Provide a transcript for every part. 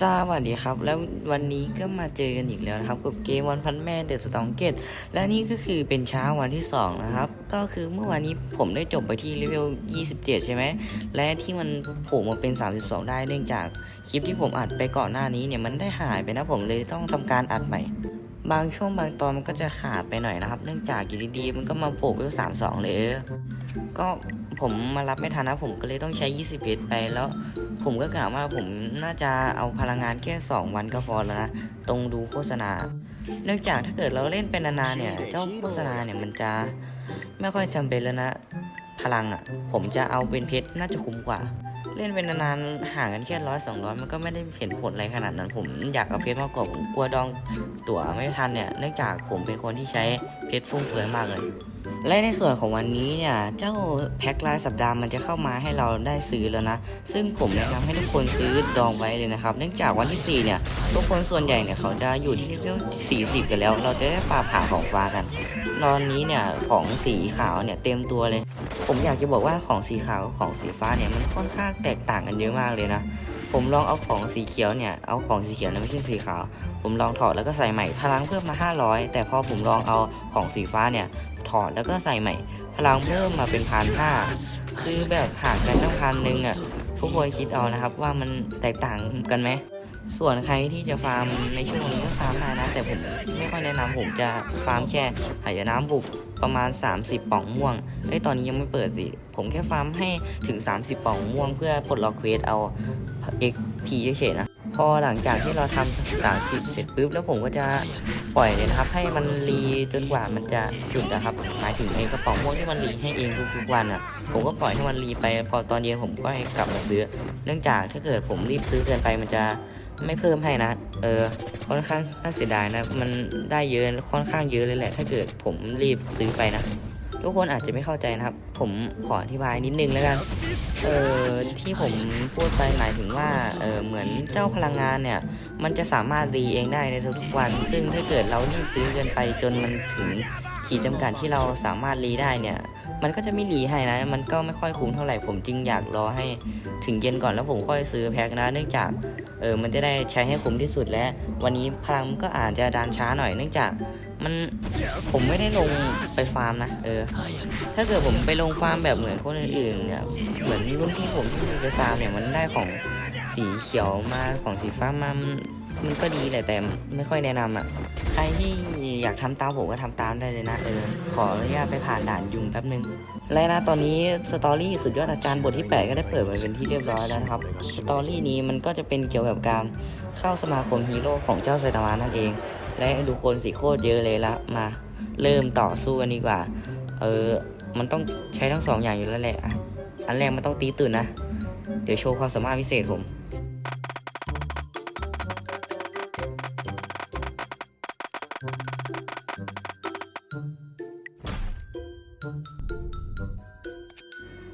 สวัสดีครับ แล้ววันนี้ก็มาเจอกันอีกแล้วนะครับกับเกมวันพันแม่เดอะสตองเกตและนี่ก็คือเป็นเช้าวันที่ 2 นะครับ ก็คือเมื่อวานนี้ผมได้จบไปที่เลเวล 27 ใช่ไหม และที่มันโผล่มาเป็น 32 ได้เนื่องจากคลิปที่ผมอัดไปก่อนหน้านี้เนี่ยมันได้หายไปนะผมเลยต้องทำการอัดใหม่ บางช่วงบางตอนมันก็จะขาดไปหน่อยนะครับ เนื่องจากอยู่ดีๆมันก็มาโผล่เลเวล32เลยเออก็ ผมมารับไม่ทันนะผมก็เลยต้องใช้ 20เพชรไปแล้ว ผมก็กล่าวว่าผมน่าจะเอาพลังงานแค่ 2 วันก็พอแล้วนะ ตรงดูโฆษณา เนื่องจากถ้าเกิดเราเล่นเป็นนานๆเนี่ย เจ้าโฆษณาเนี่ยมันจะไม่ค่อยจำเป็นแล้วนะ พลังอะ่ะ ผมจะเอาเป็นเพชรน่าจะคุ้มกว่า เล่นเป็นนานๆห่างกันแค่ร้อยสองร้อยมันก็ไม่ได้เห็นผลอะไรขนาดนั้น ผมอยากเอาเพชรมากกว่าผมกลัวดองตั๋วไม่ทันเนี่ย เนื่องจากผมเป็นคนที่ใช้เพชรฟุ่มเฟือยมากเลย และในส่วนของวันนี้เนี่ย เจ้าแพ็ครายสัปดาห์มันจะเข้ามาให้เราได้ซื้อแล้วนะ ซึ่งผมแนะนำให้ทุกคนซื้อดองไว้เลยนะครับ เนื่องจากวันที่ 4 เนี่ย ทุกคนส่วนใหญ่เนี่ยเขาจะอยู่ที่เลเวล40 กันแล้ว เราจะได้ปาผ่าของฟ้ากัน ตอนนี้เนี่ยของสีขาวเนี่ยเต็มตัวเลย ผมอยากจะบอกว่าของสีขาวกับของสีฟ้าเนี่ยมันค่อนข้างแตกต่างกันเยอะมากเลยนะ ผมลองเอาของสีเขียวเนี่ย เอาของสีเขียวนะไม่ใช่สีขาว ผมลองถอดแล้วก็ใส่ใหม่ พลังเพิ่มมา 500 แต่พอผมลองเอาของสีฟ้าเนี่ย ถอดแล้วก็ใส่ใหม่ พลังเพิ่มมาเป็นพันห้าคือแบบห่างกันตั้งพันหนึ่งอะทุกคนคิดเอานะครับว่ามันแตกต่างกันไหม ส่วนใครที่จะฟาร์มในช่วงนี้ก็ฟาร์มได้นะ แต่ผมไม่ค่อยแนะนำผมจะฟาร์มแค่หายน้ำบุก ประมาณ 30ป่องม่วงเฮ้ยตอนนี้ยังไม่เปิดสิ ผมแค่ฟาร์มให้ถึง 30ป่องม่วงเพื่อปลดล็อกเควสเอา XP เฉยๆนะพอหลังจากที่เราทำสามสิบเสร็จปุ๊บแล้วผมก็จะปล่อยเลยนะครับ ให้มันรีจนกว่ามันจะสุดนะครับหมายถึงไอ้กระป๋องม่วงที่มันรีให้เองทุกๆวันอะ ผมก็ปล่อยให้มันรีไปพอตอนเย็นผมก็ให้กลับมาซื้อ เนื่องจากถ้าเกิดผมรีบซื้อเกินไปมันจะ ไม่เพิ่มให้นะ เออ ค่อนข้างน่าเสียดายนะ มันได้เยอะค่อนข้างเยอะเลยแหละ ถ้าเกิดผมรีบซื้อไปนะ ทุกคนอาจจะไม่เข้าใจนะครับ ผมขออธิบายนิดนึงแล้วกัน เออที่ผมพูดไปหมายถึงว่า เออเหมือนเจ้าพลังงานเนี่ย มันจะสามารถรีเองได้ในทุกๆวัน ซึ่งถ้าเกิดเรารีบซื้อเกินไปจนมันถึง ขีดจำกัดที่เราสามารถรีได้เนี่ย มันก็จะไม่รีให้นะ มันก็ไม่ค่อยคุ้มเท่าไหร่ผมจึงอยากรอให้ถึงเย็นก่อนแล้วผมค่อยซื้อแพ็คนะ เนื่องจากเออมันจะได้ใช้ให้คุ้มที่สุดและวันนี้พลังก็อาจจะดันช้าหน่อยเนื่องจากมันผมไม่ได้ลงไปฟาร์มนะเออ ถ้าเกิดผมไปลงฟาร์มแบบเหมือนคนอื่นๆเนี่ยเหมือนรุ่นพี่ผมที่ไปฟาร์มเนี่ยมันได้ของสีเขียวมาของสีฟ้ามา มันก็ดีแหละแต่ไม่ค่อยแนะนำอะ ใครที่อยากทำตามผมก็ทำตามได้เลยนะเออ ขออนุญาตไปผ่านด่านยุงแป๊บนึง และนะตอนนี้สตอรี่สุดยอดอาจารย์บทที่ 8 ก็ได้เปิดมาเป็นที่เรียบร้อยแล้วนะครับ สตอรี่นี้มันก็จะเป็นเกี่ยวกับการเข้าสมาคมฮีโร่ของเจ้าไซตามะนั่นเอง และดูคนสีโคตรเยอะเลยละมาเริ่มต่อสู้กันดีกว่า เออ มันต้องใช้ทั้งสองอย่างอยู่แล้วแหละอะอันแรกมันต้องตีตื่นนะ เดี๋ยวโชว์ความสามารถพิเศษผม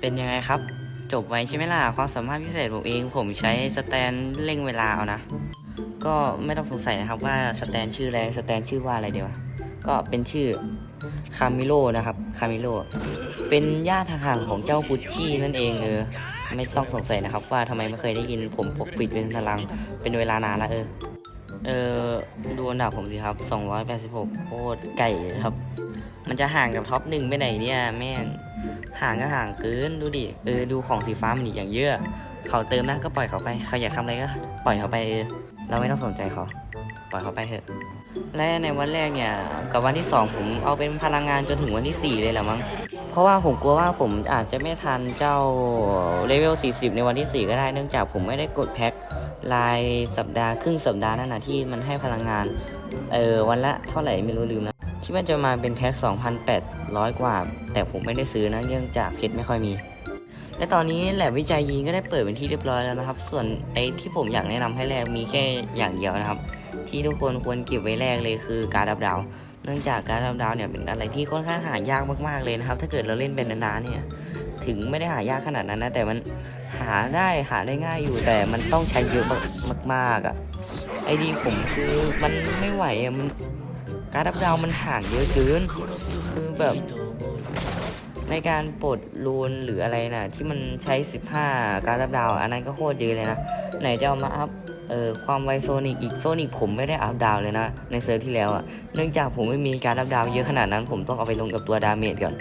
เป็นยังไงครับ จบไวใช่ไหมล่ะ ความสามารถพิเศษผมเองผมใช้สแตนเร่งเวลาเอานะ ก็ไม่ต้องสงสัยนะครับว่าสแตนชื่ออะไรสแตนชื่อว่าอะไรเดียวก็เป็นชื่อคามิโลนะครับคามิโลเป็นญาติห่างๆของเจ้ากุชชี่นั่นเองเออไม่ต้องสงสัยนะครับว่าทำไมไม่เคยได้ยินผมปกปิดเป็นพลังเป็นเวลานานแล้วเออ เออดูอันดับผมสิครับ 286 โคตรไก่ครับ มันจะห่างกับท็อปหนึ่งไปไหนเนี่ยแม่ง ห่างก็ห่างเกินดูดิ เออดูของสีฟ้ามันอีกอย่างเยอะ เขาเติมนะก็ปล่อยเขาไป เขาอยากทำอะไรก็ปล่อยเขาไปเออ เราไม่ต้องสนใจเขา ปล่อยเขาไปเถอะ และในวันแรกเนี่ยกับวันที่ 2 ผมเอาเป็นพลังงานจนถึงวันที่ 4 เลยแหละมั้ง เพราะว่าผมกลัวว่าผมอาจจะไม่ทันเจ้าเลเวล 40 ในวันที่ 4 ก็ได้ เนื่องจากผมไม่ได้กดแพ็ค รายสัปดาห์ครึ่งสัปดาห์นั่นนะที่มันให้พลังงาน เออวันละเท่าไหร่ไม่รู้ลืมนะคิดว่าจะมาเป็นแพ็ค 2,800 กว่า แต่ผมไม่ได้ซื้อนะเนื่องจากเพชรไม่ค่อยมี และตอนนี้แลบวิจัยยีนก็ได้เปิดเป็นที่เรียบร้อยแล้วนะครับ ส่วนไอ้ที่ผมอยากแนะนำให้แลกมีแค่อย่างเดียวนะครับ ที่ทุกคนควรเก็บไว้แรกเลยคือการดับดาว เนื่องจากการดับดาวเนี่ยเป็นอะไรที่ค่อนข้างหายากมากๆเลยนะครับ ถ้าเกิดเราเล่นเป็นนานๆเนี่ย ถึงไม่ได้หายากขนาดนั้นนะแต่มัน หาได้หาได้ง่ายอยู่แต่มันต้องใช้เยอะมากๆอะไอดีผมคือมันไม่ไหวอะมันการดับดาวมันห่างเยอะเกินคือแบบในการปลดรูนหรืออะไรนะที่มันใช้ 15 การรับดาว อันนั้นก็โคตรเยอะเลยนะ ไหนจะเอามาอัพเออความไวโซนิกอีกโซนิกผมไม่ได้อัพดาวเลยนะ ในเซิร์ฟที่แล้วอะ่ะเนื่องจากผมไม่มีการอัพดาวเยอะขนาดนั้นผมต้องเอาไปลงกับตัวดาเมจก่อน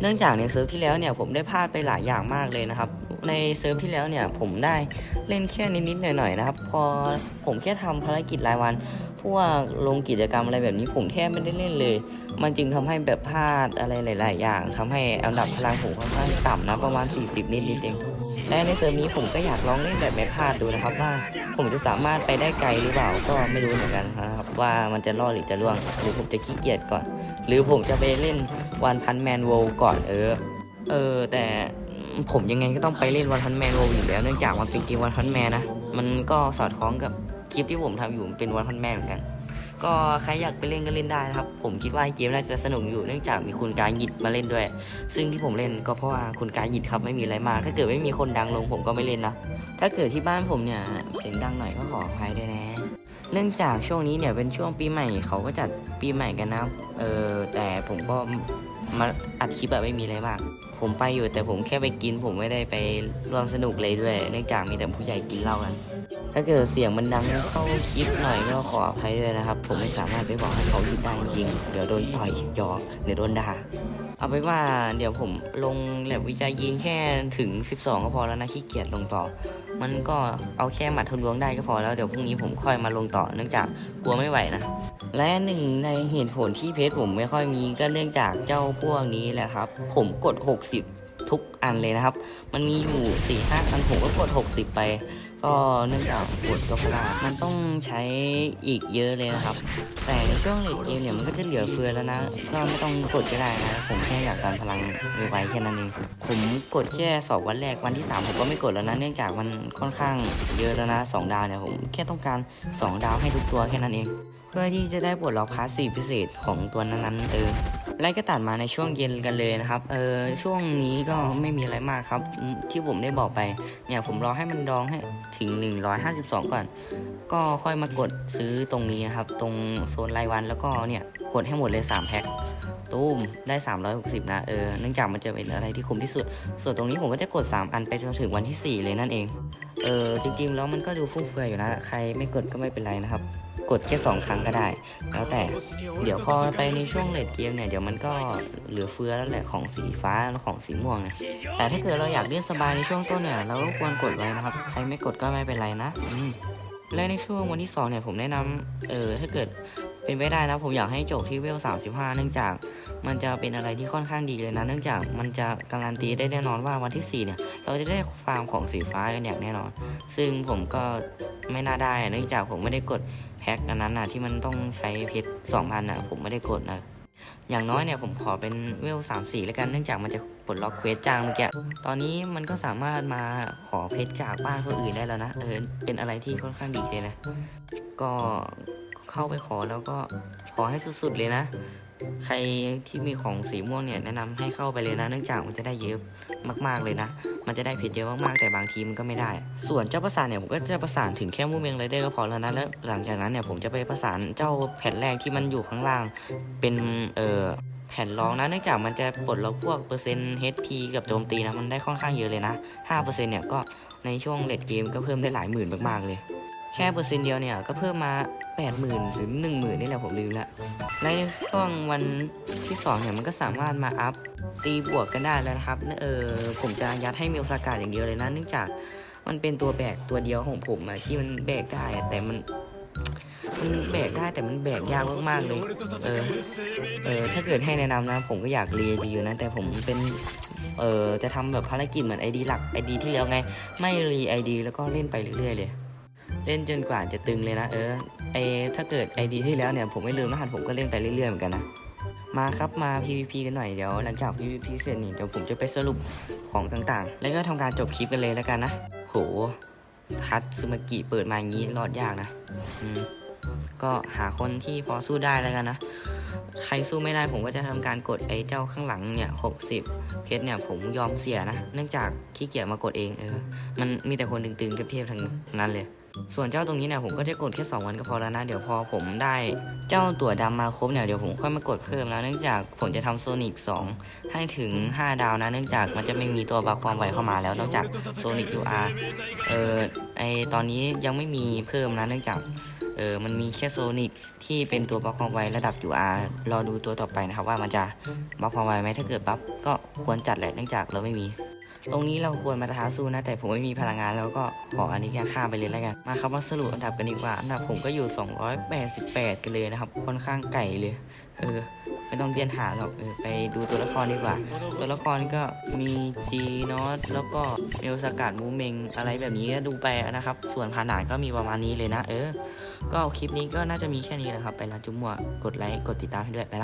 เนื่องจากในเซิร์ฟที่แล้วเนี่ยผมได้พลาดไปหลายอย่างมากเลยนะครับ ในเซิร์ฟที่แล้วเนี่ยผมได้เล่นแค่นิดๆหน่อยๆนะครับ พอผมแค่ทำภารกิจรายวัน พวกลงกิจกรรมอะไรแบบนี้ผมแทบไม่ได้เล่นเลย มันจึงทำให้แบบพลาดอะไรหลาย ๆ อย่างทำให้อันดับพลังผมค่อนข้างต่ำนะประมาณ 40นิดนิดๆเอง และในเซิร์ฟนี้ผมก็อยากลองเล่นแบบไม่พลาดดูนะครับว่าผมจะสามารถไปได้ไกลหรือเปล่าก็ไม่รู้เหมือนกันนะครับว่ามันจะรอดหรือจะร่วง หรือผมจะขี้เกียจก่อน หรือผมจะไปเล่นวันพันแมนโวก่อนเออเออแต่ ผมยังไงก็ต้องไปเล่นวันพันแมนโวอยู่แล้วเนื่องจากมันเป็นเกมวันพันแมนนะ มันก็สอดคล้องกับคลิปที่ผมทำอยู่มันเป็นวันพันแมนเหมือนกัน ก็ใครอยากไปเล่นก็เล่นได้นะครับ ผมคิดว่าเกมน่าจะสนุกอยู่เนื่องจากมีคุณกายหยิดมาเล่นด้วย ซึ่งที่ผมเล่นก็เพราะว่าคุณกายหยิดครับไม่มีอะไรมาก ถ้าเกิดไม่มีคนดังลงผมก็ไม่เล่นนะ ถ้าเกิดที่บ้านผมเนี่ยเสียงดังหน่อยก็ขออภัยด้วยนะ เนื่องจากช่วงนี้เนี่ยเป็นช่วงปีใหม่เขาก็จัดปีใหม่กันนะเออแต่ผมก็ มาอัดคลิปแบบไม่มีอะไรมาก ผมไปอยู่แต่ผมแค่ไปกิน ผมไม่ได้ไปร่วมสนุกเลยด้วย เนื่องจากมีแต่ผู้ใหญ่กินเหล้ากัน ถ้าเกิดเสียงมันดังเข้าคลิปหน่อยก็ขออภัยด้วยนะครับ ผมไม่สามารถไปบอกให้เขาหยุดได้จริง เดี๋ยวโดนต่อยหยอกเดี๋ยวโดนด่า เอาไปนว่าเดี๋ยวผมลงแลบวิจัยยิงแค่ถึง 12 ก็พอแล้วนะขี้เกียจลงต่อ มันก็เอาแค่หมัดทะลวงได้ก็พอแล้วเดี๋ยวพรุ่งนี้ผมค่อยมาลงต่อเนื่องจากกลัวไม่ไหวนะ และหนึ่งในเหตุผลที่เพจผมไม่ค่อยมีก็เนื่องจากเจ้าพวกนี้แหละครับ ผมกด 60 ทุกอันเลยนะครับ มันมีอยู่4ี่ห้าอันผมก็กด 60 ไป ก็เนื่องจากกดกราะดาษมันต้องใช้อีกเยอะเลยนะครับ แต่ในช่วงเลทเกมเนี่ยมันก็จะเหลือเฟือแล้วนะ ก็ไม่ต้องกดก็ได้นะ ผมแค่อยากการพลังไวๆแค่นั้นเองผมกดแค่สองวันแรกวันที่สามผมก็ไม่กดแล้วนะ เนื่องจากมันค่อนข้างเยอะแล้วนะสองดาวเนี่ยผมแค่ต้องการสองดาวให้ทุกตัวแค่นั้นเอง พื่อที่จะได้ปลดล็อกพาสซีฟพิเศษของตัวนั้นๆเออไล่ก็ตัดมาในช่วงเย็นกันเลยนะครับ เออช่วงนี้ก็ไม่มีอะไรมากครับ ที่ผมได้บอกไป เนี่ยผมรอให้มันดองให้ถึง 152 ก่อน ก็ค่อยมากดซื้อตรงนี้นะครับ ตรงโซนรายวันแล้วก็เนี่ยกดให้หมดเลย 3 แพ็คตู้มได้ 360 นะ เออ เนื่องจากมันจะเป็นอะไรที่คุ้มที่สุด ส่วนตรงนี้ผมก็จะกด 3 อันไปจนถึงวันที่ 4 เลยนั่นเอง เออจริงๆแล้วมันก็ดูฟุ่มเฟือยอยู่นะ ใครไม่กดก็ไม่เป็นไรนะครับ กดแค่2ครั้งก็ได้ แล้วแต่เดี๋ยวพอไปในช่วงเลดเกมเนี่ยเดี๋ยวมันก็เหลือเฟือแล้วแหละของสีฟ้าและของสีม่วงนี่ยแต่ถ้าเกิดเราอยากเล่นสบายในช่วงต้นเนี่ยเราก็ควรกดไว้นะครับ ใครไม่กดก็ไม่เป็นไรนะและในช่วงวันที่สองเนี่ยผมแนะนำเออถ้าเกิดเป็นไปได้นะผมอยากให้จบที่เวล 35 เนื่องจากมันจะเป็นอะไรที่ค่อนข้างดีเลยนะ เนื่องจากมันจะการันตีได้แน่นอนว่าวันที่ 4 เนี่ย เราจะได้ฟาร์มของสีฟ้ากันอย่างแน่นอน ซึ่งผมก็ไม่น่าได้เนื่องจากผมไม่ได้กด แพ็คอันนั้นนะที่มันต้องใช้เพชร2,000นะผมไม่ได้กดนะอย่างน้อยเนี่ยผมขอเป็นเวล3 4แล้วกันเนื่องจากมันจะปลดล็อกเควสจ้างเมื่อกี้ตอนนี้มันก็สามารถมาขอเพชรจากบ้านคนอื่นได้แล้วนะเออเป็นอะไรที่ค่อนข้างดีเลยนะ ก็เข้าไปขอแล้วก็ขอให้สุดๆเลยนะ ใครที่มีของสีม่วงเนี่ยแนะนำให้เข้าไปเลยนะ เนื่องจากมันจะได้เยอะมากๆเลยนะ มันจะได้เพชรเยอะมากๆแต่บางทีมันก็ไม่ได้ ส่วนเจ้าประสานเนี่ยผมก็จะประสานถึงแค่มูเมงไรเดอร์ก็พอแล้วนะแล้วหลังจากนั้นเนี่ยผมจะไปประสานเจ้าแผ่นแรกที่มันอยู่ข้างล่าง เป็นเอ่อแผ่นรองนะเนื่องจากมันจะปลดล็อกพวกเปอร์เซ็นต์ HP กับโจมตีนะมันได้ค่อนข้างเยอะเลยนะ5%เนี่ยก็ในช่วงเลดเกมก็เพิ่มได้หลายหมื่นมากๆเลย แค่เปอร์เซ็นต์เดียวเนี่ยก็เพิ่มมา 80,000 หรือ 10,000 นี่แหละผมลืมละในช่วงวันที่ 2 เนี่ยมันก็สามารถมาอัพตีบวกกันได้แล้วนะครับเออผมจะยัดให้มิวสากาดอย่างเดียวเลยนะเนื่องจากมันเป็นตัวแบกตัวเดียวของผมอะที่มันแบกได้แต่มันมันแบกได้แต่มันแบกยากมากๆเลย เออ เออ ถ้าเกิดให้แนะนำนะ ผมก็อยากเรียนดีอยู่นะ แต่ผมเป็น เออจะทำแบบภารกิจเหมือนไอดีหลักไอดีที่แล้วไง ไม่รีไอดีแล้วก็เล่นไปเรื่อยๆเลย เล่นจนกว่าจะตึงเลยนะเออไอถ้าเกิดไอดีที่แล้วเนี่ยผมไม่ลืมรหัสผมก็เล่นไปเรื่อยๆเหมือนกันนะมาครับมา PVP กันหน่อยเดี๋ยวหลังจาก PVP เสร็จนี่เดี๋ยวผมจะไปสรุปของต่างๆ แล้วก็ทำการจบคลิปกันเลยแล้วกันนะ โหทัดซึมากิเปิดมาอย่างนี้รอดยากนะอืมก็หาคนที่พอสู้ได้แล้วกันนะ ใครสู้ไม่ได้ผมก็จะทำการกดไอ้เจ้าข้างหลังเนี่ย60เพชรเนี่ยผมยอมเสียนะ เนื่องจากขี้เกียจมากดเองเออ มันมีแต่คนตึงๆเทียบๆทั้งนั้นเลย ส่วนเจ้าตรงนี้เนี่ยผมก็จะกดแค่2วันก็พอแล้วนะเดี๋ยวพอผมได้เจ้าตัวดำมาครบเนี่ยเดี๋ยวผมค่อยมากดเพิ่มแล้วเนื่องจากผมจะทำโซนิก2ให้ถึง 5 ดาวนะ เนื่องจากมันจะไม่มีตัวบาความไวเข้ามาแล้วนอกจากโซนิก UR เออไอตอนนี้ยังไม่มีเพิ่มนะเนื่องจากเออมันมีแค่โซนิกที่เป็นตัวบล็อกความไวระดับ UR รอดูตัวต่อไปนะครับว่ามันจะบล็อกความไวไหมถ้าเกิดปั๊บก็ควรจัดแหละเนื่องจากเราไม่มี ตรงนี้เราควรมาท้าสู้นะ แต่ผมไม่มีพลังงานแล้วก็ขออันนี้แค่ข้ามไปเลยแล้วกัน มาครับมาสรุปอันดับกันดีกว่า อันดับผมก็อยู่ 288 กันเลยนะครับ ค่อนข้างไก่เลย เออไม่ต้องเดียนหาหรอกเออไปดูตัวละครดีกว่า ตัวละครก็มีจีนอตแล้วก็เอลสกัดมูเมงอะไรแบบนี้ก็ดูไปนะครับ ส่วนผ่านานก็มีประมาณนี้เลยนะ เออ ก็คลิปนี้ก็น่าจะมีแค่นี้แหละครับ ไปละจุ๊บมัวกดไลค์กดติดตามให้ด้วยไปละ